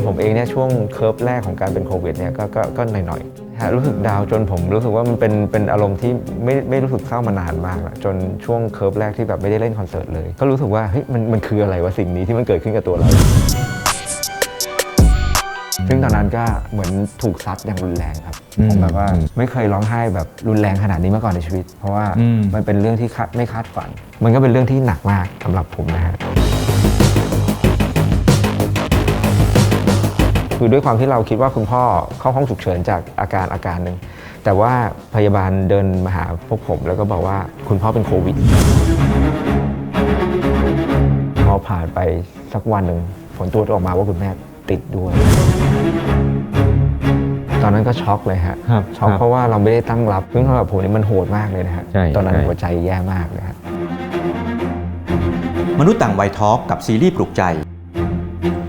ตัวผมเองเนี่ยช่วงเคิร์ฟแรกของการเป็นโควิดเนี่ยก็ก็ก็หน่อยๆฮะรู้สึกดาวน์จนผมรู้สึกว่ามันเป็นเป็นอารมณ์ที่ไม่ไม่รู้สึกเศร้ามานานมากละจนช่วงเคิร์ฟแรกที่แบบไม่ได้เล่นคอนเสิร์ตเลย ก็รู้สึกว่าเฮ้ยมันมันคืออะไรวะสิ่งนี้ที่มันเกิดขึ้นกับตัวเรา ซึ่งตอนนั้นก็เหมือนถูกซัดอย่างรุนแรงครับอืมผมแบบว่าไม่เคยร้องไห้แบบรุนแรงขนาดนี้มาก่อนในชีวิต เพราะว่าอืมมันเป็นเรื่องที่คาดไม่คาดฝัน มันก็เป็นเรื่องที่หนักมากสำหรับผมนะฮะ คือด้วยความที่เราคิดว่าคุณพ่อเข้าห้องฉุกเฉินจากอาการอาการหนึ่งแต่ว่าพยาบาลเดินมาหาพวกผม แล้วก็บอกว่าคุณพ่อเป็นโควิดพอผ่านไปสักวันหนึ่งผลตรวจออกมาว่าคุณแม่ติดด้วย ตอนนั้นก็ช็อกเลยฮะครับช็อกครับเพราะว่าเราไม่ได้ตั้งรับซึ่งสำหรับผมนี่มันโหดมากเลยนะฮะใช่ตอนนั้นใช่หัวใจแย่มากเลยฮะมนุษย์ต่างวัยทอล์กกับซีรีส์ปลุกใจ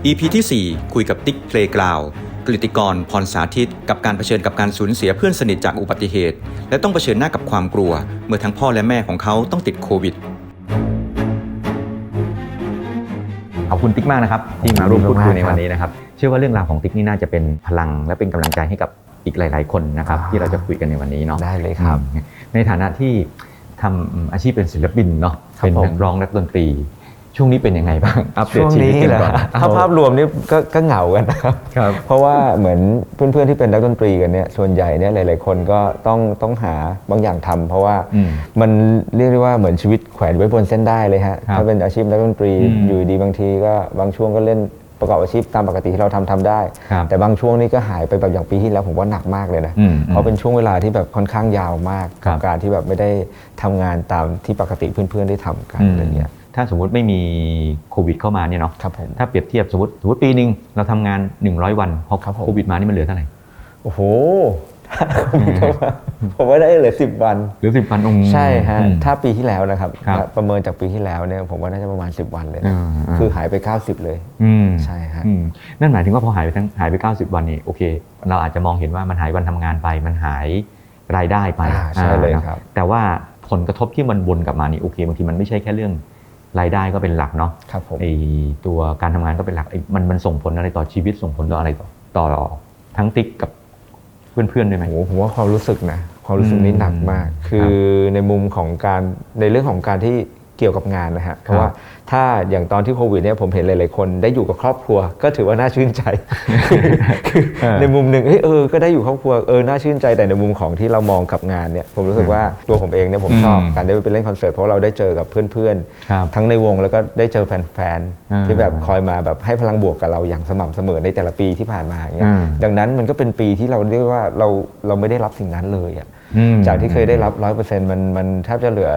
EP ที่ 4 คุยกับติ๊กเพลงกราวกฤติกรพรสาธิต กับการเผชิญกับการสูญเสียเพื่อนสนิทจากอุบัติเหตุ และต้องเผชิญหน้ากับความกลัว เมื่อทั้งพ่อและแม่ของเขาต้องติดโควิดขอบคุณติ๊กมากนะครับ ที่มาร่วมพูดคุยในวันนี้นะครับ เชื่อว่าเรื่องราวของติ๊กนี่น่าจะเป็นพลังและเป็นกำลังใจให้กับอีกหลาย ๆ คนนะครับอ่าที่เราจะคุยกันในวันนี้เนาะได้เลยครับอืมในฐานะที่ทำอาชีพเป็นศิลปินเนาะครับเป็นผมนักร้องนักดนตรี ช่วงนี้เป็นยังไงบ้าง อัปเดตช่วงชีวิตนี้กันเหรอก่อนถ้าภาพรวมนี่ก็ก็เหงากันนะครับครับ เพราะว่าเหมือนเพื่อนๆที่เป็นนักดนตรีกันเนี่ย ส่วนใหญ่เนี่ยหลายๆคนก็ต้องต้องหาบางอย่างทำเพราะว่าอืมมันเรียกได้ว่าเหมือนชีวิตแขวนไว้บนเส้นได้เลยฮะครับถ้าเป็นอาชีพนักดนตรีอืมอยู่ดีบางทีก็บางช่วงก็เล่นประกอบอาชีพตามปกติที่เราทำทำได้ครับแต่บางช่วงนี่ก็หายไปแบบอย่างปีที่แล้วผมว่าหนักมากเลยนะอืมเพราะเป็นช่วงเวลาที่แบบค่อนข้างยาวมากครักับบการที่แบบไม่ได้ทำงานตามที่ปกติเพื่อนๆได้ทำกันอืมอะไรเงี้ย ถ้าสมมุติไม่มีโควิดเข้ามาเนี่ยเนาะครับผมถ้าเปรียบเทียบสมมติสมมติปีหนึ่งเราทำงาน 100 วันพอครับผมโควิดมานี่มันเหลือเท่าไหร่โอ้โหผมว่าได้เหลือสิบวันเหลือสิบวันองค์ใช่ฮะอืมถ้าปีที่แล้วนะครับครับ ประเมินจากปีที่แล้วเนี่ยผมว่าน่าจะประมาณ10วันเลยนะอ่าอ่าคือหายไป90เลยอืมใช่ฮะอืมนั่นหมายถึงว่าพอหายไปทั้งหายไป90วันนี่โอเค เราอาจจะมองเห็นว่ามันหายวันทำงานไป มันหายรายได้ไปอ่าใช่เลยอ่าครับ แต่ว่าผลกระทบที่มันวนกลับมานี่โอเคบางทีมันไม่ใช่แค่เรื่อง รายได้ก็เป็นหลักเนาะครับผมไอตัวการทำงานก็เป็นหลักไอ้มันมันส่งผลอะไรต่อชีวิตส่งผลต่ออะไรต่อต่อทั้งติ๊กกับเพื่อนๆด้วยไหมโอ้โหผมว่าความรู้สึกนะความรู้สึกนี้อืมหนักมาก คือในมุมของการในเรื่องของการที่เกี่ยวกับงานนะฮะเพราะว่า ถ้าอย่างตอนที่โควิดเนี่ยผมเห็นหลายๆคนได้อยู่กับครอบครัว ก็ถือว่าน่าชื่นใจคือเออในมุมหนึ่งเฮ้ยเออ ก็ได้อยู่ครอบครัวเออน่าชื่นใจแต่ในมุมของที่เรามองกับงานเนี่ยผมรู้สึกว่าตัวผมเองเนี่ยผมชอบอืมการได้ไปเล่นคอนเสิร์ตเพราะเราได้เจอกับเพื่อนๆครับทั้งในวงแล้วก็ได้เจอแฟนอ่าๆที่แบบคอยมาแบบให้พลังบวกกับเราอย่างสม่ำเสมอในแต่ละปีที่ผ่านมาอย่างเงี้ยอ่าดังนั้นมันก็เป็นปีที่เราเรียกว่าเราเราไม่ได้รับสิ่งนั้นเลยอะอืมจากที่เคยได้รับร้อยเปอร์เซ็นต์มันมันแทบจะเหลือ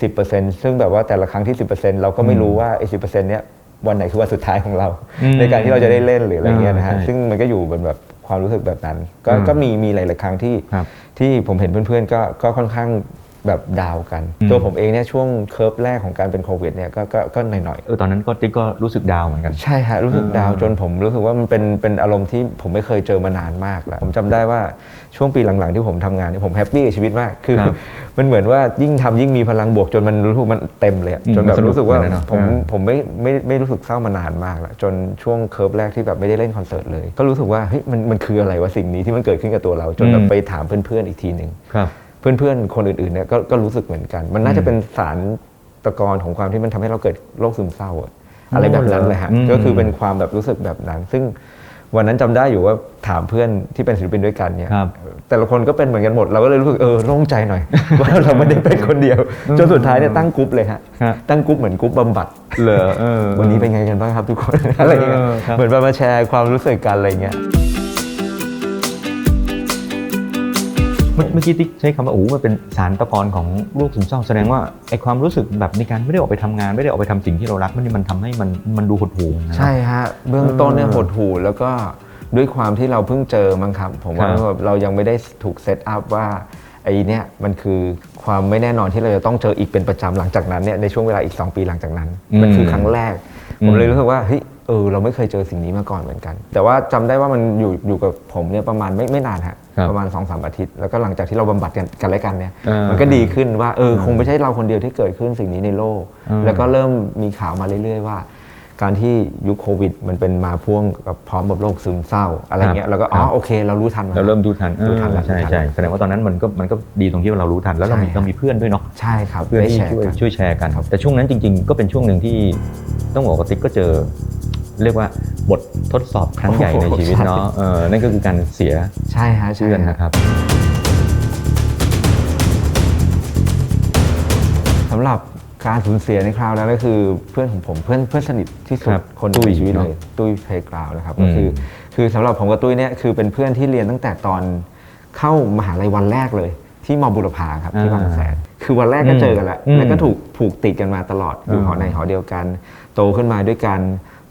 10%ซึ่งแบบว่าแต่ละครั้งที่ 10%เราก็ไม่รู้ว่าไอ้สิเนี้ยวันไหนคือวันสุดท้ายของเราอืมในการที่เราจะได้เล่นหรืออะไรเงี้ยนะฮะอ่าใช่ซึ่งมันก็อยู่เป็นแบบความรู้สึกแบบนั้น ก็อืมก็มีมีหลาย ๆ ครั้งที่ครับที่ผมเห็นเพื่อน ๆ ก็ก็ค่อนข้างแบบดาวกันอืมตัวผมเองเนี่ยช่วงเคิร์ฟแรกของการเป็นโควิดเนี่ยก็ก็ก็หน่อยๆเออตอนนั้นก็ติ๊กก็รู้สึกดาวน์เหมือนกัน ใช่ฮะรู้สึกเออดาวจนผมรู้สึกว่ามันเป็นเป็นอารมณ์ที่ผมไม่เคยเจอมานานมากแล้วผมจำได้ว่า ช่วงปีหลังๆที่ผมทำงานเนี่ยผมแฮปปี้กับชีวิตมาก คือครับมันเหมือนว่ายิ่งทำยิ่งมีพลังบวกจนมันรู้สึกมันเต็มเลยอะอืมจนแบบมันสนุกรู้สึกว่าเลยนะผมเออผมไม่ไม่ไม่รู้สึกเศร้ามานานมากแล้วจนช่วงเคิร์ฟแรกที่แบบไม่ได้เล่นคอนเสิร์ตเลย ก็รู้สึกว่าเฮ้ยมันมันคืออะไรวะสิ่งนี้ที่มันเกิดขึ้นกับตัวเรา จนแบบอืมไปถามเพื่อนๆอีกทีหนึ่งครับเพื่อนๆคนอื่นๆเนี่ยก็ก็รู้สึกเหมือนกัน มันน่าจะเป็นสารตะกอนของความที่มันทำให้เราเกิดโรคซึมเศร้าอะอะไรแบบนั้นเลยฮะอืมก็คือเป็นความแบบรู้สึกแบบนั้นซึ่ง วันนั้นจำได้อยู่ว่าถามเพื่อนที่เป็นศิลปินด้วยกันเนี่ยครับแต่ละคนก็เป็นเหมือนกันหมดเราก็เลยรู้สึกเออโล่งใจหน่อย ว่าเราไม่ได้เป็นคนเดียว จนสุดท้ายเนี่ยตั้งกรุ๊ปเลยฮะฮะตั้งกรุ๊ปเหมือนกรุ๊ปบำบัดเหรอเออวันนี้เป็นไงกันบ้างครับทุกคนอะไรอย่างเงี้ยเออครับเหมือนแบบมาแชร์ความรู้สึกกันอะไรเงี้ย เมื่อเมื่อกี้ติ๊กใช้คำว่าโอ้โหมันเป็นสารตะกอนของโรคซึมเศร้าแสดงว่าไอความรู้สึกแบบในการไม่ได้ออกไปทำงานไม่ได้ออกไปทำสิ่งที่เรารักมันนี่มันทำให้มันมันดูหดหู่นะใช่ฮะเบื้องต้นเนี่ยเออหดหู่แล้วก็ด้วยความที่เราเพิ่งเจอมั้งครับ ผมว่าครับแบบเรายังไม่ได้ถูกเซตอัพว่าไอ้เนี่ยมันคือความไม่แน่นอนที่เราจะต้องเจออีกเป็นประจำหลังจากนั้นเนี่ยในช่วงเวลาอีก 2 ปีหลังจากนั้นอืมมันคือครั้งแรกอืมผมเลยรู้สึกว่าเฮ้ยเออเราไม่เคยเจอสิ่งนี้มาก่อนเหมือนกัน แต่ว่าจำได้ว่ามันอยู่อยู่กับผมเนี่ยประมาณไม่ไม่นานฮะครับ ประมาณ2อสอาทิตย์ แล้วก็หลังจากที่เราบำบัดกันกันและกันเนี่ยอ่ามัมันก็ดีขึ้นว่าเออคงไม่ใช่เราคนเดียวที่เกิดขึ้นสิ่งนี้ในโลกอืมแล้วก็เริ่มมีข่าวมาเรื่อย ๆ ว่า การที่ยุคโควิด มันเป็นมาพ่วงกับพร้อมกับโรคซึมเศร้าอะไรเงี้ยแล้วก็อ๋อโอเค เรารู้ทันนเราเริ่มรู้ทันรู้ทันแล้วใช่รู้ทันใช่แสดงว่าตอนนั้นมันก็มันก็ดีตรงที่เรารู้ทันแล้วเรามีใช่เรามีเพื่อนด้วยเนาะใช่ครับเพื่อนได้ที่แชร์ช่วยกันช่วยแชร์กันแต่ช่วงนั้นจริง ๆ ก็เป็นช่วงหนึ่งที่ต้องบอกว่าติ๊กก็เจอ เรียกว่าบททดสอบครั้งใหญ่ในชีวิตเนาะเออนั่นก็คือการเสียใช่ฮะใช่เพื่อนฮะนะครับสำหรับการสูญเสียในคราวนั้นก็คือเพื่อนของผมเพื่อนเพื่อนสนิทที่สุดครับคนตุ้ยในชีวิตเนอะเลยตุ้ยเพลกราวนะครับอืมก็คือคือสำหรับผมกับตุ้ยเนี่ยคือเป็นเพื่อนที่เรียนตั้งแต่ตอนเข้ามหาลัยวันแรกเลยที่มบุรพาครับที่บางแสนคือวันแรกก็เจอกันแล้วอืมแล้วก็ถูกผูกติดกันมาตลอดอยู่อืมหอในหอเดียวกัน โตขึ้นมาด้วยกัน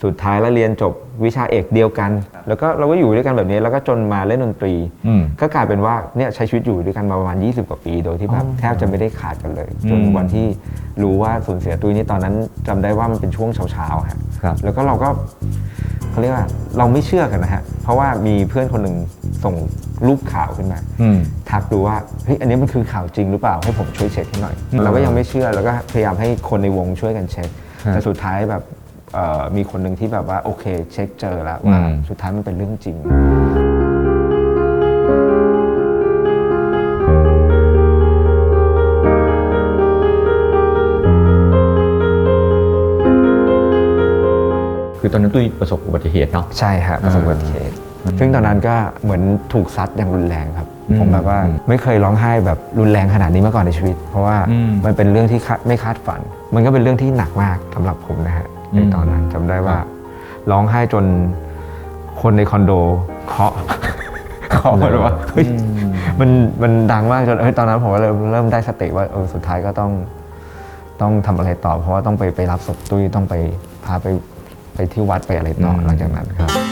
สุดท้ายแล้วเรียนจบวิชาเอกเดียวกัน แล้วก็เราก็อยู่ด้วยกันแบบนี้แล้วก็จนมาเล่นดนตรีอืมก็กลายเป็นว่าเนี่ยใช้ชีวิตอยู่ด้วยกันมาประมาณ 20 กว่าปี โดยที่แบบอ๋อแทบจะไม่ได้ขาดกันเลย จนอืมวันที่รู้ว่าสูญเสียตุ้ยนี่ตอนนั้นจำได้ว่ามันเป็นช่วงเช้าๆฮะครับแล้วก็เราก็เขาเรียกว่าเราไม่เชื่อกันนะฮะเพราะว่ามีเพื่อนคนหนึ่งส่งรูปข่าวขึ้นมาอืมทักดูว่าเฮ้ยอันนี้มันคือข่าวจริงหรือเปล่าให้ผมช่วยเช็คให้หน่อยอืมเราก็ยังไม่เชื่อแล้วก็พยายามให้คนในวงช่วยกันเช็คครับแต่สุดท้ายแบบเอ่อ มีคนหนึ่งที่แบบว่าโอเค เช็คเจอแล้วว่าอืม สุดท้ายมันเป็นเรื่องจริง คือตอนนั้นตุ้ยประสบอุบัติเหตุเนาะ ใช่ฮะประสบอุบัติเหตุซึ่งตอนนั้นก็เหมือนถูกซัดอย่างรุนแรงครับ อืมผมแบบว่าอืมไม่เคยร้องไห้แบบรุนแรงขนาดนี้มาก่อนในชีวิต เพราะว่าอืม มันเป็นเรื่องที่คาดไม่คาดฝัน มันก็เป็นเรื่องที่หนักมากสำหรับผมนะฮะ ในอืมตอนนั้นจำได้ว่าครับร้องไห้จนคนในคอนโดเคาะ เคาะมันว่าเฮ้ยมันมันดังมากจนเฮ้ยตอนนั้นผมก็เริ่มเริ่มได้สติว่าเออสุดท้ายก็ต้องต้องทำอะไรต่อ เพราะว่าต้องไปไปรับศพตุ้ยต้องไปพาไปไปที่วัดไปอะไรต่ออมหลังจากนั้นครับ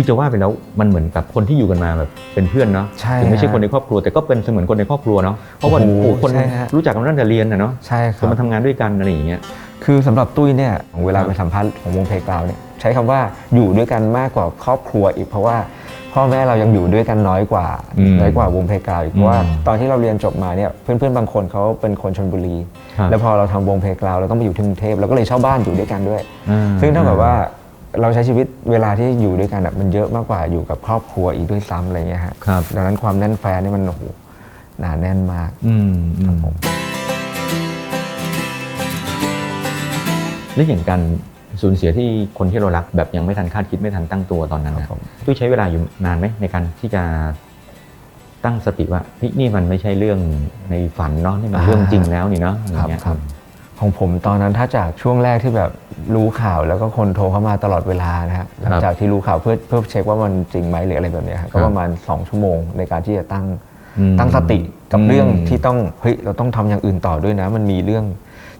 คือจะว่าไปแล้วมันเหมือนกับคนที่อยู่กันมาแบบเป็นเพื่อนเนาะใช่ถึงไม่ใช่ฮะคนในครอบครัวแต่ก็เป็นเสมือนคนในครอบครัวเนาะเพราะว่าโอ้โหโอ้โหคนใช่ฮะรู้จักกันตั้งแต่เรียนนะเนาะใช่คจรันบมาทำงานด้วยกันอะไรอย่างเงี้ยคือสำหรับตุ้ยเนี่ยเวลาครับไปสัมภาษณ์ของวงเพลงกราวเนี่ยใช้คำว่าอยู่ด้วยกันมากกว่าครอบครัวอีกเพราะว่าพ่อแม่เรายังอยู่ด้วยกันน้อยกว่าอืมน้อยกว่าวงเพลงกราวอีกเพราะว่าอืมตอนที่เราเรียนจบมาเนี่ยเพื่อนๆบางคนเขาเป็นคนชนบุรีครับแล้วพอเราทำวงเพลงกราวเราต้องไปอยู่ที่กรุงเทพเราก็เลยเช่าบ้านอยู่ด้วยกันด้วยอ่าซึ่งถ้าแบบว่า เราใช้ชีวิตเวลาที่อยู่ด้วยกันอะมันเยอะมากกว่าอยู่กับครอบครัวอีกด้วยซ้ำอะไรเงี้ยฮะครับดังนั้นความแน่นแฟนนี่มันโอ้โหหนาแน่นมากอืมอืมแล้วอย่างการสูญเสียที่คนที่เรารักแบบยังไม่ทันคาดคิดไม่ทันตั้งตัวตอนนั้นครันะบผมตุ้ยใช้เวลาอยู่นานไหมในการที่จะตั้งสติว่าเฮ้ยนี่มันไม่ใช่เรื่องในฝันเนาะนี่มันเรื่องจริงแล้วนี่เนาะอะไรครับเงี้ยครับ ของผมตอนนั้นถ้าจากช่วงแรกที่แบบรู้ข่าวแล้วก็คนโทรเข้ามาตลอดเวลานะฮะหลังจากที่รู้ข่าวเพื่อเพื่อเช็คว่ามันจริงไหมหรืออะไรแบบเนี้ยฮะก็ประมาณ 2 ชั่วโมงในการที่จะตั้งอืมตั้งสติกับอืมเรื่องที่ต้องเฮ้ยเราต้องทำอย่างอื่นต่อด้วยนะ มันมีเรื่อง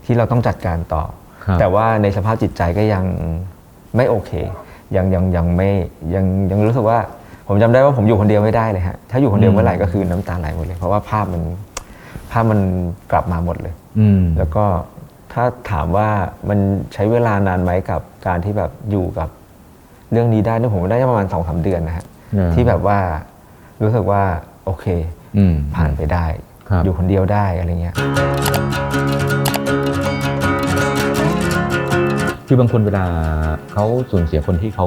ที่เราต้องจัดการต่อครับแต่ว่าในสภาพจิตใจก็ยังไม่โอเค ยังยังยังไม่ยังยังรู้สึกว่า ผมจำได้ว่าผมอยู่คนเดียวไม่ได้เลยฮะถ้าอยู่คนเดียวเมื่อไหร่ก็คือน้ำตาไหลหมดเลย เพราะว่าภาพมันภาพมันกลับมาหมดเลยอืมแล้วก็ ถ้าถามว่ามันใช้เวลานานไหมกับการที่แบบอยู่กับเรื่องนี้ได้เนี่ยผมได้ประมาณสองสาเดือนนะฮะอืมที่แบบว่ารู้สึกว่าโอเคอืมผ่านไปได้ครับอยู่คนเดียวได้อะไรเงี้ยคือบางคนเวลาเขาสูญเสียคนที่เขา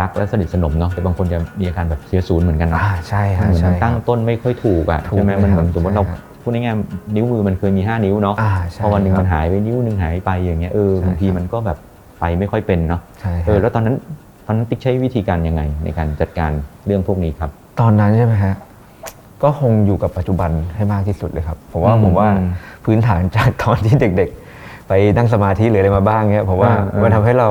รักและสนิทสนมเนาะแต่บางคนจะมีอาการแบบเสียศูนย์เหมือนกันเนาะอ่าใช่มัฮะนเหมือนใช่มันตั้งครับต้นไม่ค่อยถูกอะถูกใช่ไหมมันเหมือนเลยครับสมมติเราใช่ครับ พูดง่ายๆนิ้วมือมันเคยมี 5 นิ้วเนาะอ่าใช่พอวันหนึ่งครับมันหายไปนิ้วหนึ่งหายไปอย่างเงี้ยเออใช่บางทีครับมันก็แบบไปไม่ค่อยเป็นเนาะใช่คเอรัอบแล้วตอนนั้นตอนนั้นติ๊กใช้วิธีการยังไง ในการจัดการเรื่องพวกนี้ครับ ตอนนั้นใช่ไหมฮะก็คงอยู่กับปัจจุบันให้มากที่สุดเลยครับผมว่าอืมผมว่าอืมพื้นฐานจากตอนที่เด็ก ๆ ไปนั่งสมาธิหรืออะไรมาบ้างเงี้ยผมว่าอ่าอ่ามั มันทำให้เรา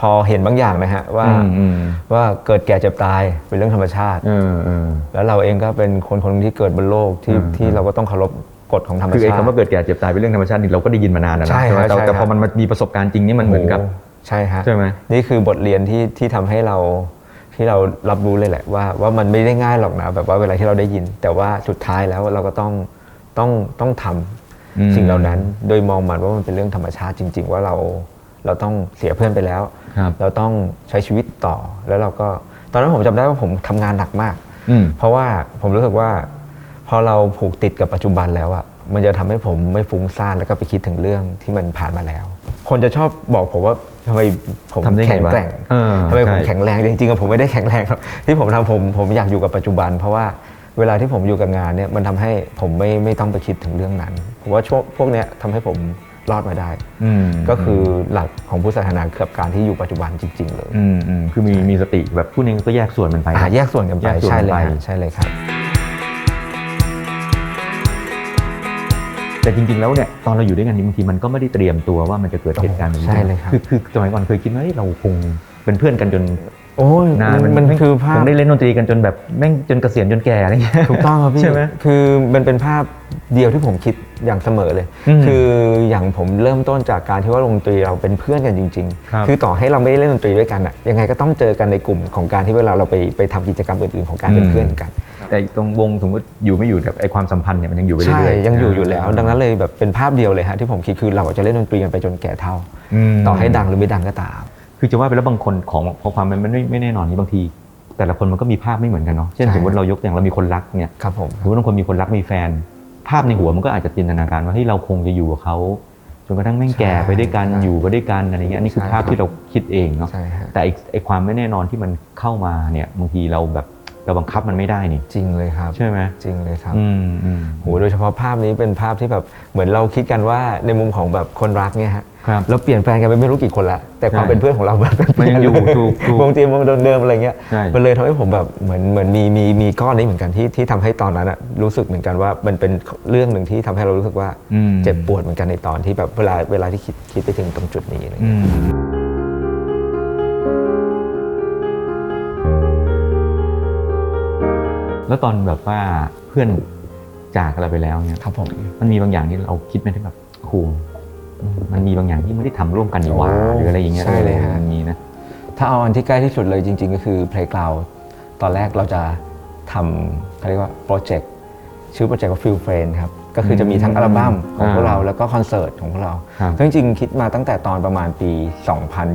พอเห็นบางอย่างนะฮะว่าอืมอืมว่าเกิดแก่เจ็บตายเป็นเรื่องธรรมชาติเออเออแล้วเราเองก็เป็นคนคนหนึ่งที่เกิดบนโลกที่อืมที่เราก็ต้องเคารพกฎของธรรมคือไอ้ชาติคำว่าเกิดแก่เจ็บตายเป็นเรื่องธรรมชาตินี่เราก็ได้ยินมานานแล้วนะใช่ไหมครับแต่ใช่แต่คพรัอบมันมามีประสบการณ์จริงนี่มันเหมือนกับโโใช่ฮะใช่ไหมนี่คือบทเรียนที่ที่ทำให้เราที่เรารับรู้เลยแหละว่าว่ามันไม่ได้ง่ายหรอกนะแบบว่าเวลาที่เราได้ยิน แต่ว่าสุดท้ายแล้วเราก็ต้องต้องต้องทำอืมสิ่งเหล่านั้น โดยมองมันว่ามันเป็นเรื่องธรรมชาติจริง ๆ ว่าเราเราต้องเสียเพื่อนไปแล้วครับ เราต้องใช้ชีวิตต่อแล้วเราก็ตอนนั้นผมจำได้ว่าผมทำงานหนักมากอืมเพราะว่าผมรู้สึกว่า พอเราผูกติดกับปัจจุบันแล้วอะมันจะทำให้ผมไม่ฟุ้งซ่านแล้วก็ไปคิดถึงเรื่องที่มันผ่านมาแล้ว คนจะชอบบอกผมว่าทำไมผมทำได้ไงแข็งวะแกร่งเออทำไมผมใช่แข็งแรงจริงๆอะผมไม่ได้แข็งแรงหรอกที่ผมทำผมผมอยากอยู่กับปัจจุบัน เพราะว่าเวลาที่ผมอยู่กับงานเนี่ยมันทำให้ผมไม่ไม่ต้องไปคิดถึงเรื่องนั้นผมว่าช่วงพวกเนี้ยทำให้ผม รอดมาได้อืมก็คือหลักของผู้ศาสนากับการที่อยู่ปัจจุบันจริง ๆ เลยอืมอืมคือมีมีสติแบบผู้นึงก็แยกส่วนมันไปอ่าแยกส่วนกันไปแยกส่วนใช่เลยไปฮะใช่เลยครับ แต่จริง ๆ แล้วเนี่ยตอนเราอยู่ด้วยกันบางทีมันก็ไม่ได้เตรียมตัวว่ามันจะเกิดเหตุการณ์แบบนี้ใช่เลยครับคือคือสมัยก่อนเคยคิดว่าเฮ้ยเราคงเป็นเพื่อนกันจน โอ้ยนานมันมันคือภาคพงได้เล่นดนตรีกันจนแบบแม่งจนเกษียณจนแก่อะไรเงี้ยถูกต้องครับพี่ใช่ไหมคือมันเป็นภาพเดียวที่ผมคิดอย่างเสมอเลยอืมคืออย่างผมเริ่มต้นจากการที่ว่าดนตรีเราเป็นเพื่อนกันจริงครับๆคือต่อให้เราไม่ได้เล่นดนตรีด้วยกันอะยังไงก็ต้องเจอกันในกลุ่มของการที่เวลาเราไปไปทำกิจกรรมอื่นๆของการเป็นเพื่อนกัน แต่ตรงวงสมมติอยู่ไม่อยู่แบบไอความสัมพันธ์เนี่ยมันยังอยู่ไปเรื่ใช่อยๆยังอยู่อยู่แล้ว ดังนั้นเลยแบบเป็นภาพเดียวเลยฮะที่ผมคิดคือเราจะเล่นดนตรีกันไปจนแก่เท่ามต่อให้ดังหรือไม่ดังก็ตาม คือจะว่าไปแล้วบางคนของพอความมันไม่ไม่แน่นอนนี่บางที แต่ละคนมันก็มีภาพไม่เหมือนกันเนาะเช่นใช่สมมติเรายกอย่างเรามีคนรักเนี่ยครับผมสมมติบางคนมีคนรักมีแฟน ภาพในหัวมันก็อาจจะจินตนาการว่าเฮ้ยเราคงจะอยู่กับเขาจนกระทั่งแม่งแก่ไปด้วยกันอยู่ไปด้วยกันอะไรเงี้ยอันนี่คือภาพที่เราคิดเองเนาะใช่ฮะแต่ไอ้ไอความไม่แน่นอนที่มันเข้ามาเนี่ยบางทีเราแบบเราบังคับมันไม่ได้นี่จริงเลยครับใช่ไหมจริงเลยครับอืมอืมโหโดยเฉพาะภาพนี้เป็นภาพที่แบบเหมือนเราคิดกันว่าในมุมของแบบคนรักเนี่ยฮะ ครับเราเปลี่ยนแปลงกันไปไม่รู้กี่คนละแต่ความใช่เป็นเพื่อนของเราแบบมันยังอยู่ถูกถูกวงจีนวงเดิมๆอะไรเงี้ยใช่มันเลยทำให้ผมแบบเหมือนเหมือนมีมีมีก้อนนี้เหมือนกันที่ที่ทำให้ตอนนั้นอะรู้สึกเหมือนกันว่ามันเป็นเรื่องหนึ่งที่ทำให้เรารู้สึกว่าอืมเจ็บปวดเหมือนกันในตอนที่แบบเวลาเวลาที่คิดคิดไปถึงตรงจุดนี้อะไรอืเงี้ยมแล้วตอนแบบว่าเพื่อนจากเราไปแล้วเนี่ยครับผมมันมีบางอย่างที่เราคิดไหมที่แบบครู มันมีบางอย่างที่ไม่ได้ทำร่วมกันนี่หว่าโอ้หรืออะไรอย่างเงี้ยใช่เลยฮะมันมีนะถ้าเอาอันที่ใกล้ที่สุดเลยจริง ๆ ก็คือ Playground ตอนแรกเราจะทำเขาเรียกว่าโปรเจกต์ชื่อโปรเจกต์ว่า Feel Friend ครับก็คือจะมีทั้งอัลบั้มของพวกเราแล้วก็คอนเสิร์ตของพวกเราครับซึ่งจริงๆคิดมาตั้งแต่ตอนประมาณปี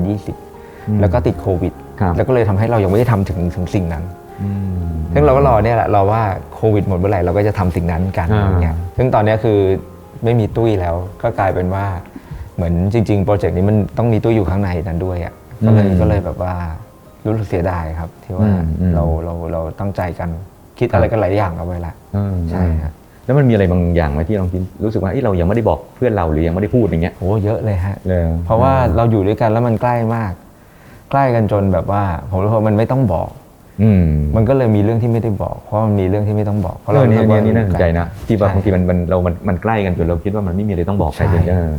2020 แล้วก็ติดโควิดครับแล้วก็เลยทำให้เรายังไม่ได้ทำถึงถึงสิ่งนั้นอืมซึ่งเราก็รอเนี่ยแหละเราว่าโควิดหมดเมื่อไหร่เราก็จะทำสิ่งนั้นกันอ่าอย่างเงี้ยซึ่งตอนเนี้ยคือ ไม่มีตุ้ยแล้ว ก็กลายเป็นว่า เหมือนจริง ๆ โปรเจกต์นี้มันต้องมีตุ้ยอยู่ข้างในนั้นด้วยอะก็เลยก็เลยแบบว่ารู้สึกเสียดายครับ ที่ว่าเราเราเราตั้งใจกันคิดอะไรกันหลายอย่างเอาไว้ละอืมใช่ครับแล้วมันมีอะไรบางอย่างไหมที่เราคิดรู้สึกว่าเอ้ยเรายังไม่ได้บอกเพื่อนเราหรือยังไม่ได้พูดอย่างเงี้ยโอ้เยอะเลยฮะเลยเพราะว่าเราอยู่ด้วยกันแล้วมันใกล้มาก ใกล้กันจนแบบว่าผมรู้สึกว่ามันไม่ต้องบอกอื มมันก็เลยมีเรื่องที่ไม่ได้บอก เพราะมันมีเรื่องที่ไม่ต้องบอกเพราะเรื่องนี้รู้สึกว่าอันนี้น่าสนใจนะที่ว่าใช่บางทีมันมันเรามันมันใกล้กันจนเราคิดว่ามันไม่มีอะไรต้องบอกใครใช่เลยเออ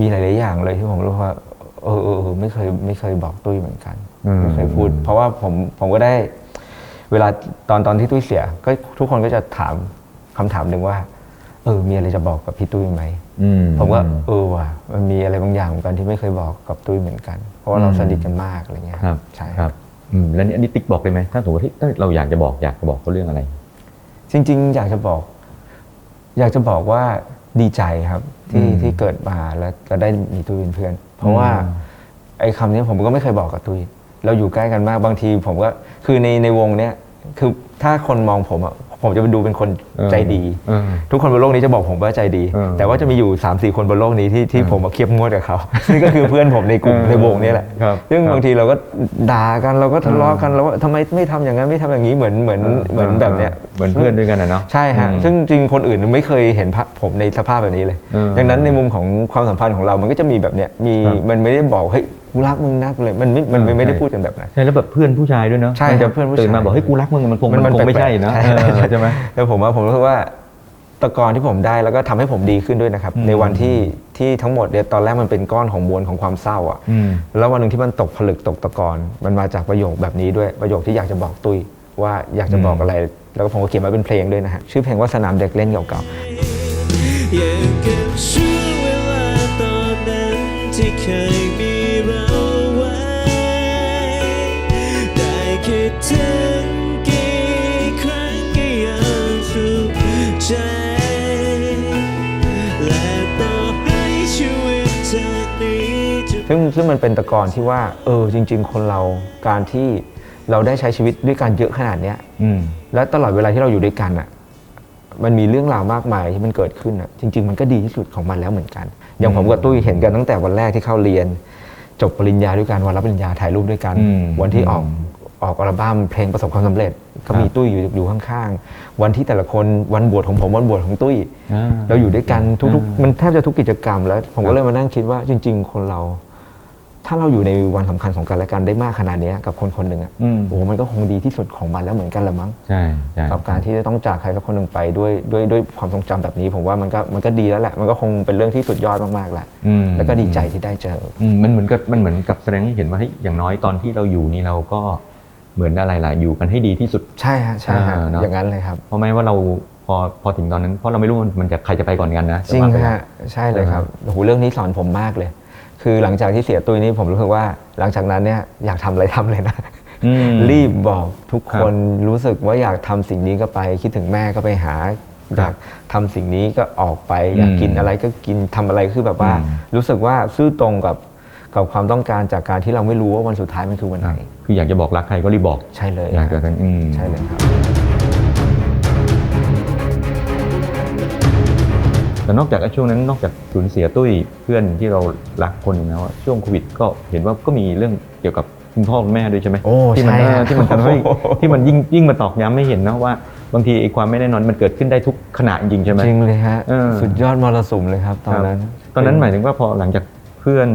มีหลายๆอย่างเลยที่ผมรู้ว่าเออเออเออไม่เคยไม่เคยบอกตุ้ยเหมือนกันอืมไม่เคยพูด เพราะว่าผมผมก็ได้ เวลาตอนตอนที่ตุ้ยเสีย ก็ทุกคนก็จะถามคำถามหนึ่งว่า เออ มีอะไรจะบอกกับพี่ตุ้ยไหมอืมผมก็เออว่ะมันมีอะไรบางอย่างเหมือนกันที่ไม่เคยบอกกับตุ้ยเหมือนกัน เพราะว่าเราอืมสนิทกันมากอะไรเงี้ยครับใช่ครับ อืมแล้วนี่อันนี้ติ๊กบอกเลยไหมถ้าสมมติที่เราอยากจะบอกอยากจะบอกเขาเรื่องอะไร จริง ๆ อยากจะบอก อยากจะบอกว่าดีใจครับ ที่อืมที่เกิดมาแล้วแล้วได้มีตุ้ยเป็นเพื่อน เพราะว่าอืม ไอ้คำนี้ผมก็ไม่เคยบอกกับตุ้ยเราอยู่ใกล้กันมากบางทีผมก็คือในในวงเนี้ยคือถ้าคนมองผมอะ ผมจะดูเป็นคนเออใจดีเออทุกคนบนโลกนี้จะบอกผมว่าใจดีเออแต่ว่าจะมีอยู่3ามสี่คนบนโลกนี้ที่ที่เออผมมาเคียบงวดกับเขานี่ก็คือเพื่อนผมในกลุ่มเออในวงนี้แหละครับซึ่งครับบางทีเราก็ด่ากันเราก็ทะเลาะกันเราว่าทำไมไม่ทำอย่างนั้นไม่ทำอย่างนี้เหมือนเหมือนเหมือนแบบเนี้ยเหมือนเพื่อนด้วยกันนะเนาะใช่ฮะอืมซึ่งจริงคนอื่นไม่เคยเห็นภาพผมในสภาพแบบนี้เลยเออดังนั้นในมุมของความสัมพันธ์ของเรามันก็จะมีแบบเนี้ยมีครับมันไม่ได้บอกเฮ้ยกูรักมึงนักเลยมันไม่มันเออไม่ได้ใช่พูดกันแบบนั้นใช่แล้วแบบเพื่อนผู้ชายด้วยเนาะใช่มัครัจะบเพื่อนผู้ชายตื่นมาบอกเฮ้ยกูรักมึงมันคงมันมันคงมันไม่ใช่แปลกๆเนาะใช่เออใช่ไหมแต่ผมว่าผมรู้สึกว่าแตะกอนที่ผมได้แล้วก็ทำให้ผมดีขึ้นด้วยนะครับอืมในวันที่ที่ทั้งหมดเนี่ยตอนแรกมันเป็นก้อนของมวลของความเศร้าอะอืมแล้ววันหนึ่งที่มันตกผลึกตกตะกอนมันมาจากประโยคแบบนี้ด้วยประโยคที่อยากจะบอกตุ้ยว่าอยากจะบอกอืมอะไร แล้วก็ผมก็เขียนมาเป็นเพลงด้วยนะฮะชื่อเพลงว่าสนามเด็กเล่นเก่าๆ ถึงกี่ครั้งก็ยังสุขใจ และต่อให้ชีวิตจากนี้จะซึ่งซึ่งมันเป็นตะกอนที่ว่า เออจริง ๆ คนเราการที่เราได้ใช้ชีวิตด้วยกันเยอะขนาดเนี้ย อืม และตลอดเวลาที่เราอยู่ด้วยกันอะ มันมีเรื่องราวมากมายที่มันเกิดขึ้นอะ จริง ๆ มันก็ดีที่สุดของมันแล้วเหมือนกัน อย่างผมกับตุ้ยเห็นกันตั้งแต่วันแรกที่เข้าเรียน จบปริญญาด้วยกันวันรับปริญญาถ่ายรูปด้วยกัน อืมวันที่ออก อืมออกอัลบั้มเพลงประสบความสำเร็จ ก็มีครับตุ้ยอยู่อยู่ข้างๆ วันที่แต่ละคนวันบวชของผมวันบวชของตุ้ยอ่าเราอยู่ด้วยกันทุกอ่าๆมันแทบจะทุกกิจกรรมแล้ว ผมครัก็บเลยมานั่งคิดว่าจริง ๆ คนเรา ถ้าเราอยู่ในวันสำคัญของกันและกันได้มากขนาดเนี้ยกับคนคนหนึ่งอะอืมโอ้โหมันก็คงดีที่สุดของมันแล้วเหมือนกันละมั้งใช่ใช่กับการที่จะต้องจากใครสักคนหนึ่งไปด้วยด้วยด้วยความทรงจำแบบนี้ ผมว่ามันก็มันก็ดีแล้วแหละมันก็คงเป็นเรื่องที่สุดยอดมากๆแหละอืมแล้วก็ดีใจที่ได้เจออืมมันเหมือนกับมันเหมือนกับแสดงให้เห็นว่าเฮ้ยอย่างน้อยตอนที่เราอยู่นี่เราก็ เหมือนอะไรล่ะอยู่กันให้ดีที่สุด ใช่ฮะใช่ฮะอ่าเนอะ อย่างนั้นเลยครับ เพราะไม่ว่าเราพอพอถึงตอนนั้นเพราะเราไม่รู้ว่ามันจะใครจะไปก่อนกันนะจริงจะว่าไปฮะใช่เลยครับโอ้โหเรื่องนี้สอนผมมากเลย คือหลังจากที่เสียตุ้ยนี่ผมรู้สึกว่า หลังจากนั้นเนี่ยอยากทำอะไรทำเลยนะ อืม รีบบอกทุกครัคบนรู้สึกว่าอยากทำสิ่งนี้ก็ไป คิดถึงแม่ก็ไปหาคอรับยากทำสิ่งนี้ก็ออกไป อยากอืมกินอะไรก็กินทำอะไรคือแบบว่า อืม รู้สึกว่าซื่อตรงกับ กับความต้องการจากการที่เราไม่รู้ว่าวันสุดท้ายมันคือวันไหน คืออยากจะบอกรักใครก็รีบบอก ใช่เลยอยากจะอืมใช่เลยครับแต่นอกจากไอ้ช่วงนั้นนอกจากสูญเสียตุ้ยเพื่อนที่เรารักคนหนึ่งแล้วอะช่วงโควิดก็เห็นว่าก็มีเรื่องเกี่ยวกับคุณพ่อคุณแม่ด้วยใช่ไหมโอ้ที่มัใช่เออฮะที่มันทำให้โอ้โหที่มันยิ่งยิ่งมาตอกย้ำให้เห็นนะว่าบางทีไอ้ความไม่แน่นอนมันเกิดขึ้นได้ทุกขณะจริงๆใช่ไหมจริงเลยฮะเออสุดยอดมรสุมเลยครับ ตอนนั้นครับตอนนั้นหมายถึงว่าพอหลังจากเพื่อน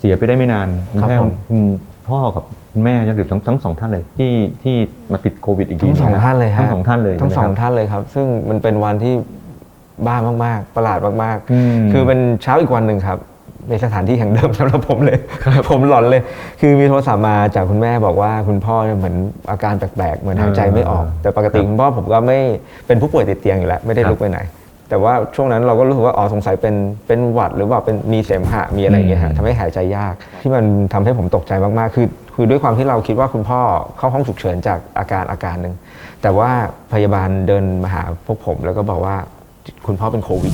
เสียไปได้ไม่นานคุณครับแม่ผมคุณพ่อกับคุณแม่ยังหรือทั้งทั้งสองท่านเลย ที่ที่มาติดโควิดอีกทีทั้งสองะท่านเลยฮะทั้งสองท่านเลยทั้งใช่สไหมองครับท่านเลยครับ ซึ่งมันเป็นวันที่บ้ามากๆ ประหลาดมากอืมๆคือเป็นเช้าอีกวันหนึ่งครับ ในสถานที่แห่งเดิมสำหรับผมเลย ผมหลอนเลย คือมีโทรศัพท์มาจากคุณแม่บอกว่าคุณพ่อเนี่ยเหมือนอาการแปลกๆ เหมือนหายใจไม่ออก แต่ปกติคุณพ่อผมก็ไม่เป็นผู้ป่วยติดเตียงอยู่แล้ว ไม่ได้ลุกไปไหน แต่ว่าช่วงนั้นเราก็รู้สึกว่าอ๋อสงสัยเป็นเป็นหวัดหรือว่าเป็นมีเสมหะมีอะไรอย่างเงี้ยฮะอืมทำให้หายใจยาก ที่มันทำให้ผมตกใจมากๆ คือ คือด้วยความที่เราคิดว่าคุณพ่อเข้าห้องฉุกเฉินจากอาการอาการหนึ่งแต่ว่าพยาบาลเดินมาหาพวกผม แล้วก็บอกว่าคุณพ่อเป็นโควิด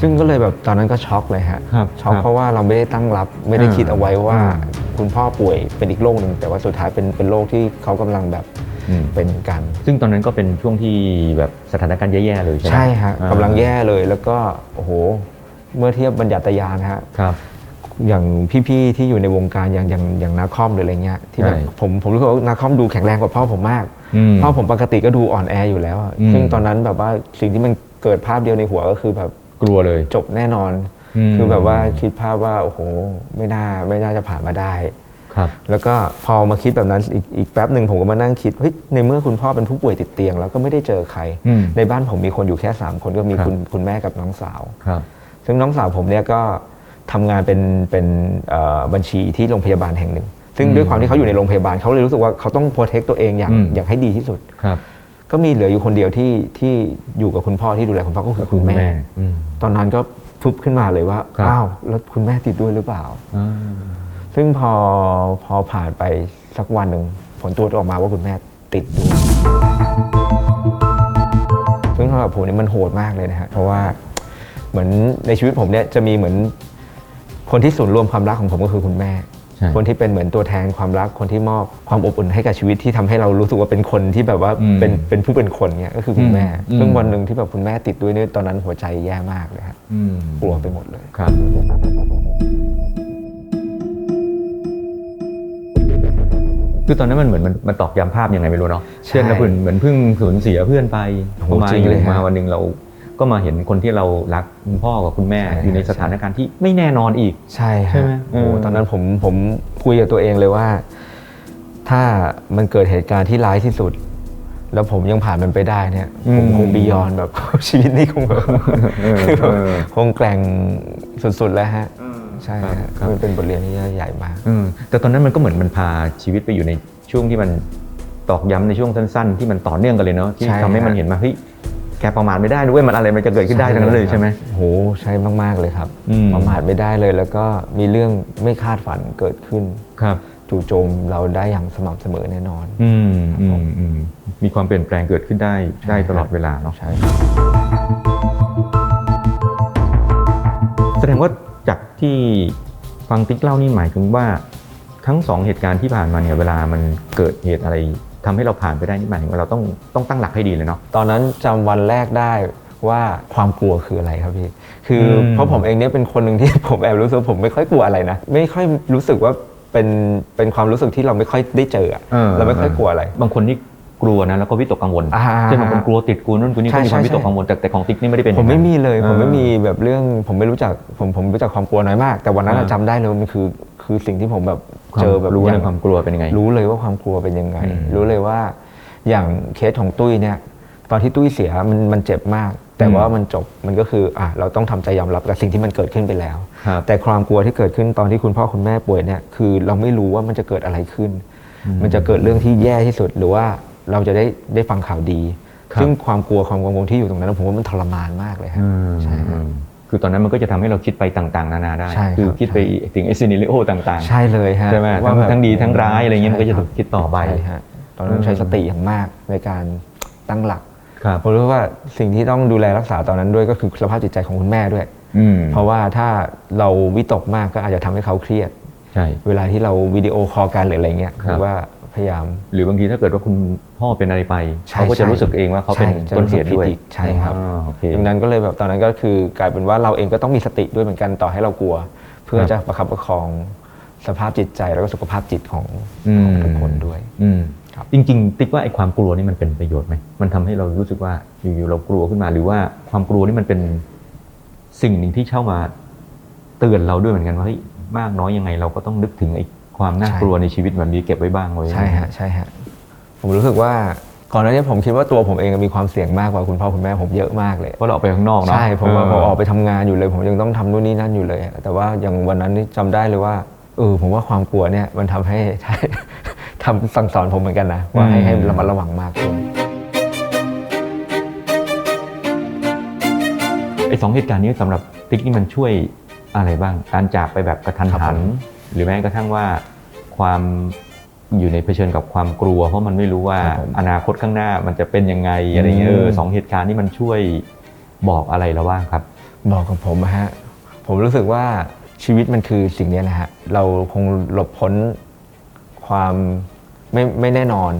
ซึ่งก็เลยแบบตอนนั้นก็ช็อกเลยฮะครับช็อกครับเพราะว่าเราไม่ได้ตั้งรับไม่ได้อ่าคิดเอาไว้ว่าอ่า คุณพ่อป่วยเป็นอีกโรคหนึ่งแต่ว่าสุดท้ายเป็นเป็นโรคที่เขากำลังแบบอืม เป็นกัน ซึ่งตอนนั้นก็เป็นช่วงที่แบบสถานการณ์แย่ๆเลยใช่ไหมใช่ฮะอ่ากำลังแย่เลยแล้วก็โอ้โหเมื่อเทียบบรรยัตยานฮะครับอย่างพี่ๆที่อยู่ในวงการอย่างอย่างอย่างนาคอมหรืออะไรเงี้ยที่แบบใช่ผมผมรู้สึกว่านาคอมดูแข็งแรงกว่าพ่อผมมากอืมพ่อผมปกติก็ดูอ่อนแออยู่แล้วอะอืมซึ่งตอนนั้นแบบว่าสิ่งที่มันเกิดภาพเดียวในหัวก็คือแบบกลัวเลยจบแน่นอนมคือแบบว่าคิดภาพว่าโอ้โหไม่น่าไม่น่าจะผ่านมาได้ครับ แล้วก็พอมาคิดแบบนั้นอีกอีกแป๊บหนึ่งผมก็มานั่งคิดเฮ้ยในเมื่อคุณพ่อเป็นผู้ป่วยติดเตียง แล้วก็ไม่ได้เจอใครอืมในบ้านผมมีคนอยู่แค่ 3 คนก็มีครับคุณคุณแม่กับน้องสาวครับซึ่งน้องสาวผมเนี่ยก็ทำงานเป็นเป็นเอ่อบัญชีที่โรงพยาบาลแห่งหนึ่ง ซึ่งอืมด้วยความที่เขาอยู่ในโรงพยาบาลเขาเลยรู้สึกว่าเขาต้องโปรเทคตัวเองอย่างอืมอย่างให้ดีที่สุดครับก็มีเหลืออยู่คนเดียวที่ที่อยู่กับคุณพ่อที่ดูแลคุณพ่อก็คือคุณแม่อืมตอนนั้นก็ฟุบขึ้นมาเลยว่าครับอ้าวแล้วคุณแม่ติดด้วยหรือเปล่าอ่า ซึ่งพอพอผ่านไปสักวันหนึ่งผลตรวจออกมาว่าคุณแม่ติดด้วยซึ่งสำหรับผมเนี่ยมันโหดมากเลยนะฮะเพราะว่าเหมือนในชีวิตผมเนี่ยจะมีเหมือนคนที่ศูนย์รวมความรักของผมก็คือคุณแม่ ใช่ คนที่เป็นเหมือนตัวแทนความรักคนที่มอบความอบอุ่นให้กับชีวิตที่ทำให้เรารู้สึกว่าเป็นคนที่แบบว่าอืมเป็นเป็นผู้เป็นคนเนี่ยก็คือคุณแม่ อืม ซึ่งวันหนึ่งที่แบบคุณแม่ติดด้วยเนี่ยตอนนั้นหัวใจแย่มากเลยครับอืม กลัวไปหมดเลย ครับ คือตอนนั้นมันเหมือนมันมันตอกย้ำภาพยังไงไม่รู้เนาะใช่เช่นเราเหมือนเหมือนเพิ่งสูญเสียเพื่อนไปโอ้โหพอมาจริงอยู่เลยฮะมาวันหนึ่งเราก็มาเห็นคนที่เรารักคุณพ่อกับคุณแม่ใช่อยู่ในสถานการณ์ที่ไม่แน่นอนอีก ใช่ใช่ฮะไหมโอ้โหเออตอนนั้นผมผมคุยกับตัวเองเลยว่า ถ้ามันเกิดเหตุการณ์ที่ร้ายที่สุด แล้วผมยังผ่านมันไปได้เนี่ยผมคงบียอนแบบชีวิตนี้คงแบบเออคือแบบเออคงแกร่งสุดๆแล้วฮะ ใช่ครับฮะครับมันเป็นบทเรียนที่ใหญ่มากอืมแต่ตอนนั้นมันก็เหมือนมันพาชีวิตไปอยู่ในช่วงที่มันตอกย้ำในช่วงสั้น ๆ ที่มันต่อเนื่องกันเลยเนาะที่ใช่ทำให้มันฮะเห็นว่าเฮ้ยแกประมาทไม่ได้ด้วยมันอะไรมันจะเกิดขึ้นได้ทั้งนั้นเลยใช่ไหมโอ้โหใช่มากๆเลยครับอืมประมาทไม่ได้เลย แล้วก็มีเรื่องไม่คาดฝันเกิดขึ้นครับจู่โจมเราได้อย่างสม่ำเสมอแน่นอน อืมอืมอืมมีความเปลี่ยนแปลงเกิดขึ้นได้ได้ตลอดเวลาเนาะใช่ครับแสดงว่าจาก ที่ฟังติ๊กเล่านี่หมายถึงว่าทั้งสองเหตุการณ์ที่ผ่านมาเนี่ยเวลามันเกิดเหตุอะไรทำให้เราผ่านไปได้นี่หมายถึงว่าเราต้องต้องตั้งหลักให้ดีเลยเนาะตอนนั้นจำวันแรกได้ว่าความกลัวคืออะไรครับพี่คืออมเพราะผมเองเนี่ยเป็นคนหนึ่งที่ผมแอบรู้สึกว่าผมไม่ค่อยกลัวอะไรนะไม่ค่อยรู้สึกว่าเป็นเป็นความรู้สึกที่เราไม่ค่อยได้เจออะเราไม่ค่อยกลัวอะไร บางคนนี่ กลัวนะแล้วก็วิตกกังวลอ่าเช่นบางคนกลัวติดกลัวนู่นกลัวนี่ใช่ก็มีความใช่วิตกกังวลแต่แต่ของติ๊กนี่ไม่ได้เป็นผมไม่มีเลยออผมไม่มีแบบเรื่องผมไม่รู้จักผมผมรู้จักความกลัวน้อยมาก แต่วันนั้นอะอ่าจำได้เลยมันคือคือสิ่งที่ผมแบบความเจอแบบรู้อย่ในงความกลัวเป็นยังไง รู้เลยว่าความกลัวเป็นยังไงอืมรู้เลยว่า อย่างเคสของตุ้ยเนี่ย ตอนที่ตุ้ยเสียมันมันเจ็บมาก แต่อืมว่ามันจบมันก็คืออะเราต้องทำใจยอมรับกับสิ่งที่มันเกิดขึ้นไปแล้วครับแต่ความกลัวที่เกิดขึ้นตอนที่คุณพ่อคุณแม่ป่วยเนี่ยคือเราไม่รู้ว่ามันจะเกิดอะไรขึ้น มันจะเกิดเรื่องที่แย่ที่สุดหรือว่า เราจะได้ได้ฟังข่าวดีครับซึ่งความกลัวความกังวลที่อยู่ตรงนั้นผมว่ามันทรมานมากเลยครับอืมใช่คอืรับมคือตอนนั้นมันก็จะทำให้เราคิดไปต่างๆ นานาได้ใช่ครับคือคิดไปถึงไอซีนิโอต่างๆ ใช่เลยฮะใช่ไหมว่าทั้งแบบทั้งดีทั้งร้ายอะไรเงี้ยมันก็จะใช่ถูกคิดต่อไปใช่ฮะตอนนั้นใช้สติอย่างมากในการตั้งหลักครับผมรู้ว่าสิ่งที่ต้องดูแลรักษาตอนนั้นด้วยก็คือสภาพจิตใจของคุณแม่ด้วยอืมเพราะว่าถ้าเราวิตกมากก็อาจจะทำให้เขาเครียดใช่เวลาที่เราวิดีโอคอลกันหรืออะไรเงี้ยครับคือว่า พยายาม หรือบางทีถ้าเกิดว่าคุณพ่อเป็นอะไรไปใช่เขาก็จะใช่รู้สึกเองว่าเขาเป็นใช่ต้นเหตุด้วยจะรู้สึกผิดอีกใช่ครับอ่าโอเคดังนั้นก็เลยแบบตอนนั้นก็คือกลายเป็นว่าเราเองก็ต้องมีสติด้วยเหมือนกันต่อให้เรากลัว เพื่อครับจะประคับประคองสภาพจิตใจแล้วก็สุขภาพจิตของอืมของทุกคนด้วยอืมครับจริงๆ ติ๊กว่าไอ้ความกลัวนี่มันเป็นประโยชน์ไหมมันทำให้เรารู้สึกว่าอยู่ๆเรากลัวขึ้นมา หรือว่าความกลัวนี่มันเป็นสิ่งหนึ่งที่เข้ามาเตือนเราด้วยเหมือนกันว่าเฮ้ยมากน้อยยังไงเราก็ต้องนึกถึงไอ้ ความน่ากลัวในชีวิตแบบนี้เก็บไว้บ้างไว้ใช่ฮะใช่ฮะผมรู้สึกว่าก่อนหน้านี้ผมคิดว่าตัวผมเองมีความเสี่ยงมากกว่าคุณพ่อคุณแม่ผมเยอะมากเลยเพราะเราออกไปข้างนอกเนาะใช่ผมว่าเผมออกไปทำงานอยู่เลย ผมยังต้องทำนู่นนี่นั่นอยู่เลย แต่ว่าอย่างวันนั้นนี่จำได้เลยว่าเออผมว่าความกลัวเนี่ยมันทำให้ทำสั่งสอนผมเหมือนกันนะว่าให้ให้ระมัดระวังมากขึ้นไอ้สองเหตุการณ์นี้สำหรับติ๊กนี่มันช่วยอะไรบ้าง การจากไปแบบกระทันครับหัผนม หรือแม้กระทั่งว่าความอยู่ในเผชิญกับความกลัว เพราะมันไม่รู้ว่าครับผมอนาคตข้างหน้ามันจะเป็นยังไงอะไรเงี้ยอืเอมอสองเหตุการณ์นี้มันช่วยบอกอะไรเราบ้างครับ บอกกับผมอะฮะผมรู้สึกว่าชีวิตมันคือสิ่งนี้แหละฮะเราคงหลบพ้นความไม่ไม่แน่นอน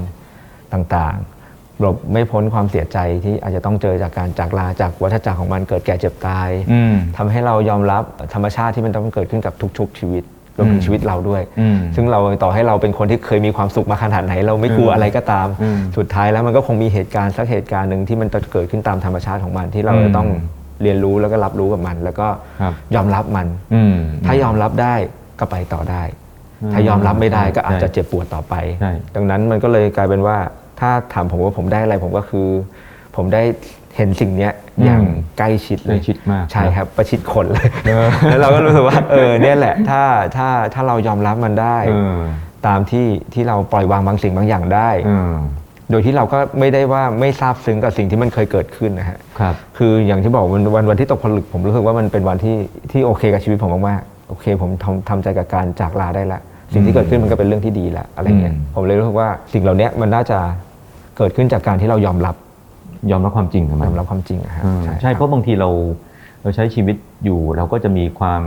ต่างๆหลบไม่พ้นความเสียใจที่อาจจะต้องเจอจากการจากลาจากวัฏจักรของมันเกิดแก่เจ็บตายอืมทำให้เรายอมรับธรรมชาติที่มันต้องเกิดขึ้นกับทุก ๆ ชีวิต รวมถึอืงมชีวิตเราด้วยอืมซึ่งเราต่อให้เราเป็นคนที่เคยมีความสุขมาขนาดไหน เราไม่กลัวอืมอะไรก็ตามอืมสุดท้ายแล้วมันก็คงมีเหตุการณ์สักเหตุการณ์หนึ่งที่มันจะเกิดขึ้นตามธรรมชาติของมันที่เราอืมจะต้องเรียนรู้แล้วก็รับรู้กับมัน แล้วก็ครับยอมรับมันอืมถ้ายอมรับได้ก็ไปต่อได้อืมถ้ายอมรับไม่ได้ก็อาจจะใช่เจ็บปวดต่อไปใช่ดังนั้นมันก็เลยกลายเป็นว่า ถ้าถามผมว่าผมได้อะไรผมก็คือ ผมได้ เห็นสิ่งเนี้ยอย่างใกล้ชิดเลใกล้ยชิดมากใช่ครับประชิดคนเลยแล้วเราก็รู้สึกว่าเออเนี่ยแหละถ้าถ้าถ้าเรายอมรับมันได้เออตามที่ที่เราปล่อยวางบางสิ่งบางอย่างได้เออโดยที่เราก็ไม่ได้ว่าไม่ซาบซึ้งกับสิ่งที่มันเคยเกิดขึ้นนะฮะครับ คืออย่างที่บอกวันวันวันที่ตกผลึกผมรู้สึกว่ามันเป็นวันที่ที่โอเคกับชีวิตผมมากๆโอเค ผมทำทำใจกับการจากลาได้ละสิ่งที่เกิดขึ้นมันก็เป็นเรื่องที่ดีละอะไรเงี้ยอืมผมเลยรู้สึกว่าสิ่งเหล่านี้มันน่าจะเกิดขึ้นจากการที่เรายอมรับ ยอมรับความจริงกับมัยนอมรับความจริงอะฮะอืมใช่เพราะบางทีเราเราใช้ชีวิตอยู่เราก็จะมีความ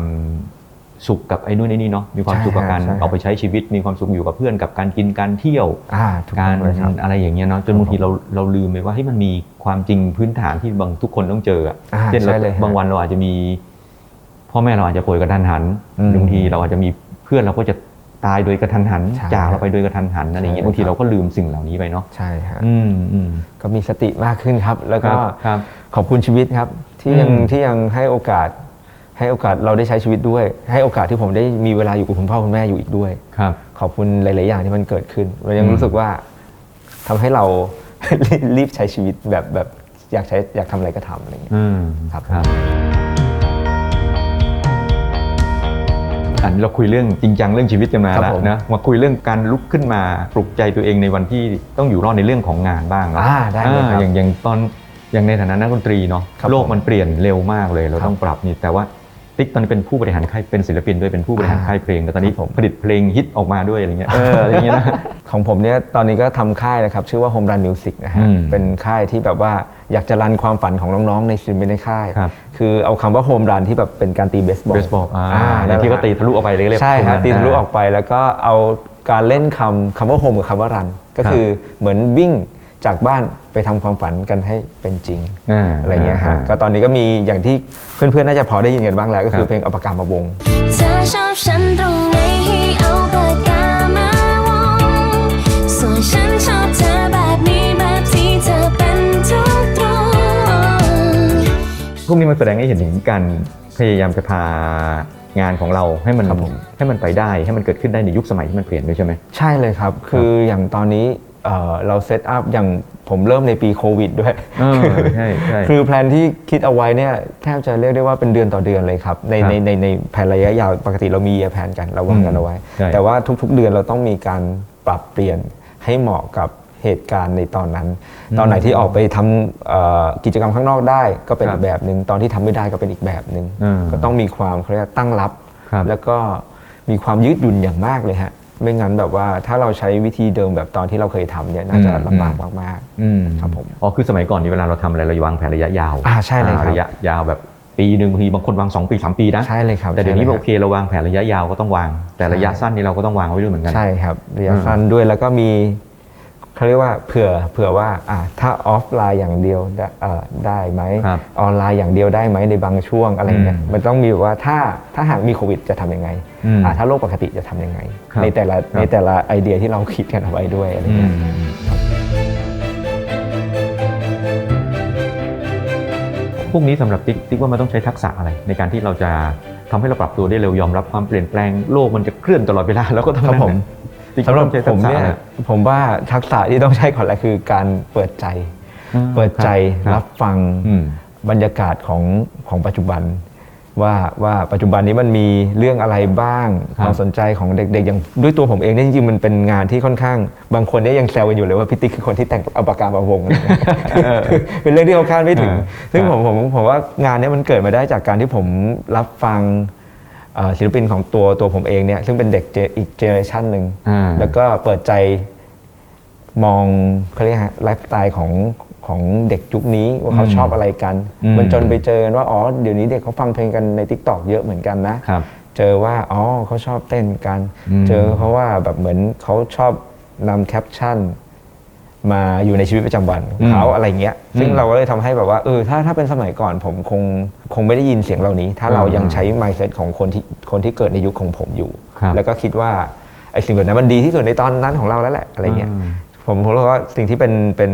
สุขกับไอ้นู่นไอ้นี่เนาะมีความสุขกับการออกไปใช้ชีวิต มีความสุขอยู่กับเพื่อนกับการกินการเที่ยวอ่าถูกการต้องเลยครับอะไรอย่างเงี้ยเนาะจนบางทีเราเราลืมไปว่าให้ยมันมีความจริงพื้นฐานที่บางทุกคนต้องเจออะอ่าเช่นเราใช่เลยฮะบางวันเราอาจจะมี พ่อแม่เราอาจจะป่วยกระทันหันอืมบางทีเราอาจจะมีเพื่อนเราก็จะ ตายโดยกระทันหัน ใช่ จากเราไปโดยกระทันหันอะไรอย่างเงี้ยใช่บางทีเราก็ลืมสิ่งเหล่านี้ไปเนาะใช่ฮะอืมอืม ก็มีสติมากขึ้นครับ แล้วคก็รับครับขอบคุณชีวิตครับ ที่ยังอืม ที่ยังให้โอกาส ให้โอกาสเราได้ใช้ชีวิตด้วย ให้โอกาสที่ผมได้มีเวลาอยู่กับคุณพ่อคุณแม่อยู่อีกด้วย ครับ ขอบคุณหลาย ๆ อย่างที่มันเกิดขึ้นเรายังอืม รู้สึกว่าทำให้เรา รีบใช้ชีวิตแบบแบบอยากใช้อยากทำอะไรก็ทำอะไรอย่างเงี้ย อืมครับ ครับ อันนี้เราคุยเรื่องจริงจังเรื่องชีวิตกันมาครับแล้วผมนะมาคุยเรื่องการลุกขึ้นมาปลุกใจตัวเองในวันที่ต้องอยู่รอดในเรื่องของงานบ้างเนาะอ่าได้เลยครับอ่าอย่างอย่างตอนอย่างในฐานะนักดนตรีเนาะครับโลกผมมันเปลี่ยนเร็วมากเลย เราครับต้องปรับนี่แต่ว่า ติ๊กตอนนี้เป็นผู้บริหารค่ายเป็นศิลปินด้วยเป็นผู้บริหารอ่าค่ายเพลงแต่ตอนนี้ครับผมผลิตเพลงฮิตออกมาด้วยอะไรเงี้ยเอออะไรเงี้ยนะของผมเนี่ยตอนนี้ก็ทำค่ายนะครับชื่อว่า Home Run Music นะฮะอืมเป็นค่ายที่แบบว่าอยากจะรันความฝันของน้องๆในศิลปินในค่ายครับคือเอาคำว่า Home Run ที่แบบเป็นการตีเบสบอลเบสบอลอ่าอ่าอย่างที่เขาตีทะลุออกไปเลยเรียกใช่ครับ home run ตีทะลุออกไปแล้วก็เอาการเล่นคำคำว่าโฮมกับคำว่ารันก็คือเหมือนวิ่ง จากบ้านไปทำความฝันกันให้เป็นจริงอ่าอะไรเงี้ยฮะอ่าก็ตอนนี้ก็มีอย่างที่เพื่อนๆน่าจะพอได้ยินกันบ้างแล้ว ก็คืครัอบเพลงเอาปากกามาวงเธอชอบฉันตรงไหนให้เอาปากกามาวงส่วนฉันชอบเธอแบบนี้แบบที่เธอเป็นทุกตรงพวกนี้มันแสดงให้เห็นถึงการพยายามจะพางานของเราให้มันครับผมให้มันไปได้ให้มันเกิดขึ้นได้ในยุคสมัยที่มันเปลี่ยนด้วยใช่ไหมใช่เลยครับ คืออย่างตอนนี้ เอ่อเราเซตอัพอย่างผมเริ่มในปีโควิดด้วยเออใช่ใช่คือแพลนที่คิดเอาไว้เนี่ยแทบจะเรียกได้ว่าเป็นเดือนต่อเดือนเลยครับ ในครับในในในแผนระยะยาวปกติเรามีแผนกันเราวางกันเอาไว้ใช่แต่ว่าทุกๆเดือนเราต้องมีการปรับเปลี่ยนให้เหมาะกับเหตุการณ์ในตอนนั้น ตอนไหนที่ออกไปทำเอ่อกิจกรรมข้างนอกได้ก็เป็นครัอีบกแบบหนึ่งตอนที่ทำไม่ได้ก็เป็นอีกแบบหนึ่งอืมก็ต้องมีความเขาเรียกว่าตั้งรับครับ แล้วก็มีความยืดหยุ่นอย่างมากเลยฮะ ไม่งั้นแบบว่าถ้าเราใช้วิธีเดิมแบบตอนที่เราเคยทำเนี่ยน่าจะอืมลำบากมากอืมครับผมอ๋อคือสมัยก่อนนี่เวลาเราทำอะไรเราวางแผนระยะยาวอ่าใช่เลยครับระยะยาวแบบปีหนึ่งบางทีบางคนวางสองปีสามปีนะๆใช่เลยครับแต่เดี๋ยวนี้ใช่ลโอเคเราวางแผนระยะยาวก็ต้องวาง แต่ระยะสั้นนี่เราก็ต้องวางไว้ด้วยเหมือนกันใช่ครับระยะอืมสั้นด้วยแล้วก็มี เขาเรียกว่าเผื่อเผื่อว่าอะถ้าออฟไลน์อย่างเดียวได้เอ่อได้ไหมครับออนไลน์อย่างเดียวได้ไหมในบางช่วงอะไรเงี้ยอืมมันต้องมีแบบว่าถ้าถ้าหากมีโควิดจะทำยังไงอืมอะถ้าโรคปกติจะทำยังไง ครับในแต่ละครับ ในแต่ละไอเดียที่เราคิดกันเอาไว้ด้วยอะไรอืเงี้มยพวกนี้สำหรับติ๊กติ๊กว่ามันต้องใช้ทักษะอะไร ในการที่เราจะทำให้เราปรับตัวได้เร็วยอมรับความเปลี่ยนแปลงโลกมันจะเคลื่อนตลอดเวลาแล้วก็ต้องครับผม ติ๊กสำหรับต้องใช้ผทักมษะเนี่ยอะไร ผมว่าทักษะที่ต้องใช้ก่อนแรกคือการเปิดใจ อ่าเปิดใจครับรับฟังอืมบรรยากาศของของปัจจุบัน ว่าว่าปัจจุบันนี้มันมีเรื่องอะไรบ้างครับความสนใจของเด็กๆอย่างด้วยตัวผมเองเนี่ยจริงๆมันเป็นงานที่ค่อนข้าง บางคนเนี่ยยังแซวกันอยู่เลยว่าพี่ติ๊กคือคนที่แต่งเอาปากกามาวงอะไรเงี้ยเป็นเรื่องที่เขาคาดไม่ถึงอ่าซึ่งครับผมผมผมว่างานเนี้มันเกิดมาได้จากการที่ผมรับฟังเอ่อ ศิลปินของตัวตัวผมเองเนี่ยซึ่งเป็นเด็กเจอีกเจเนอเรชันหนึ่งอ่าแล้วก็เปิดใจมองเขาเรียกฮะไลฟ์สไตล์ของของเด็กยุคนี้ว่าเขาอืมชอบอะไรกันอืมมันจนไปเจอกันว่าอ๋อเดี๋ยวนี้เด็กเขาฟังเพลงกันใน t ิ k t o k เยอะเหมือนกันนะครับเจอว่าอ๋อเขาชอบเต้นกันอืมเจอเพราะว่าแบบเหมือนเขาชอบนำแคปชั่น มาอยู่ในชีวิตประจำวันของเขาอะไรเงี้ย ซึ่งอืมเราก็เลยทำให้แบบว่าเออถ้าถ้าเป็นสมัยก่อนผมคงคงไม่ได้ยินเสียงเหล่านี้ ถ้าเรายังอืมใช้ mindset ของคนที่คนที่เกิดในยุคของผมอยู่ครับแล้วก็คิดว่าไอ้สิ่งแบบนั้นมันดีที่สุดในตอนนั้นของเราแล้วแหละอะไรเงี้ยอืมผมผมรู้ว่าสิ่งที่เป็นเป็น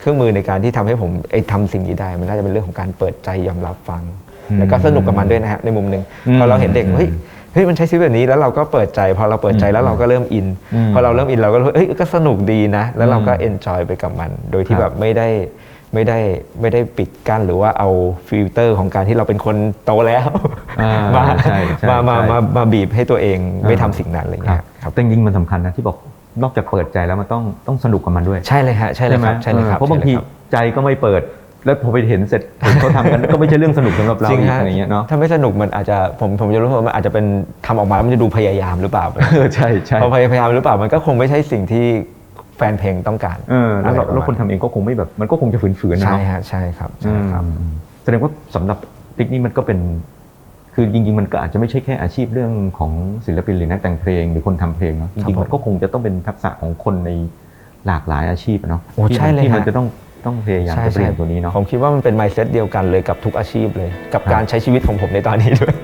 เครื่องมือในการที่ทำให้ผมไอ้ทำสิ่งนี้ได้ มันน่าจะเป็นเรื่องของการเปิดใจยอมรับฟังอืมแล้วก็สนุกกับมันด้วยนะฮะในมุมหนึ่งอืมพอเราเห็นเด็กอืมเฮ้ย เฮ้ยมันใช้ชีวิตแบบนี้แล้วเราก็เปิดใจ พอเราเปิดใจแล้วเราก็เริ่มอินอืมพอเราเริ่มอินเราก็รู้เฮ้ยก็สนุกดีนะ แล้วเราก็อืมเอนจอยไปกับมัน โดยที่ครับแบบไม่ได้ไม่ได้ไม่ได้ปิดกั้นหรือว่าเอาฟิลเตอร์ของการที่เราเป็นคนโตแล้วอ่ามาใช่ใช่มามาใช่มามาบีบให้ตัวเองไม่อ่าทำสิ่งนั้นอะไรครัเงี้บยครับแต่จริงๆมันสำคัญนะที่บอกนอกจากเปิดใจแล้วมันต้องต้องสนุกกับมันด้วยใช่เลยฮะใช่เลยครับใช่เลยครับเพราะบางทีใช่เลยคใจก็ไม่เปิด แล้วพอไปเห็นเสร็จเห็นเขาทำกัน ก็ไม่ใช่เรื่องสนุกสำหรับเราจริงอีกฮะอะไรเงี้ยเนาะถ้าไม่สนุกมันอาจจะผมผมจะรู้สึกว่ามันอาจจะเป็นทำออกมาแล้วมันจะดูพยายามหรือเปล่าเออใช่ใช่พอพยายามหรือเปล่ามันก็คงไม่ใช่สิ่งที่แฟนเพลงต้องการเออแล้วเราอะไรประมาณแล้วคนทำเองก็คงไม่แบบมันก็คงจะฝืนๆนะใช่เนาะฮะใช่ครับใช่ครับ อืมแสดงว่าสำหรับติ๊กนี่มันก็เป็น คือจริงๆ มันก็อาจจะไม่ใช่แค่อาชีพเรื่องของศิลปินหรือนักแต่งเพลงหรือคนทำเพลงเนาะจครับริงๆผมมันก็คงจะต้องเป็นทักษะของคนในหลากหลายอาชีพอะเนาะโอ้ที่ใช่เลยที่มันฮะ จะต้อง ต้องพยายามใช่จะเปลี่ยนใช่ ตัวนี้เนาะ ผมคิดว่ามันเป็น mindset เดียวกันเลยกับทุกอาชีพเลยกับครับการใช้ชีวิตของผมในตอนนี้ด้วย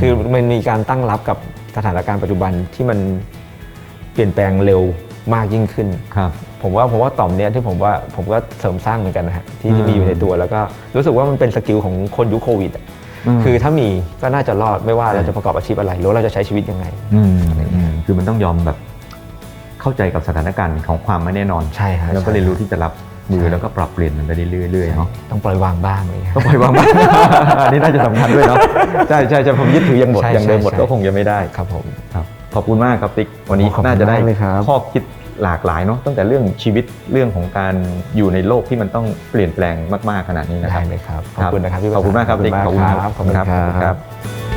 คือมันมีการตั้งรับกับสถานการณ์ปัจจุบันที่มันเปลี่ยนแปลงเร็วมากยิ่งขึ้น ครับ ผมว่าผมว่าต่อมเนี้ยที่ผมว่าผมก็เสริมสร้างเหมือนกันนะฮะที่ที่มีอยู่ในตัวแล้วก็รู้สึกว่ามันเป็นสกิลของคนยุคโควิดอะอืม คือถ้ามีก็น่าจะรอดไม่ว่าเราจะประกอบอาชีพอะไรหรือว่าเราจะใช้ชีวิตยังไง อืมอืมคือมันต้องยอมแบบ เข้าใจกับสถานการณ์ของความไม่แน่นอนใช่ฮะแล้วก็ใช่เรียนรู้ที่จะรับมือใช่แล้วก็ปรับเปลี่ยนมันไปเรื่อยๆเนาะต้องปล่อยวางบ้างเลยต้องปล่อยวางบ้างอันนี้น่าจะสำคัญด้วยเนาะใช่ใช่ใช่ผมยึดถืออย่างหมดใช่อย่างเดิมหมดใช่ก็คงจะไม่ได้ครับผมครับขอบคุณมากครับติ๊กวันนี้ขอบคุณน่าจะได้มากเลยครับข้อคิดหลากหลายเนาะตั้งแต่เรื่องชีวิตเรื่องของการอยู่ในโลกที่มันต้องเปลี่ยนแปลงมาก ๆขนาดนี้นะคได้รับเลยครับขอบคุณนะครับพี่ขอบคุณมากครับติ๊กขอบคุณมากครับขอบคุณครับขอบคุณครับ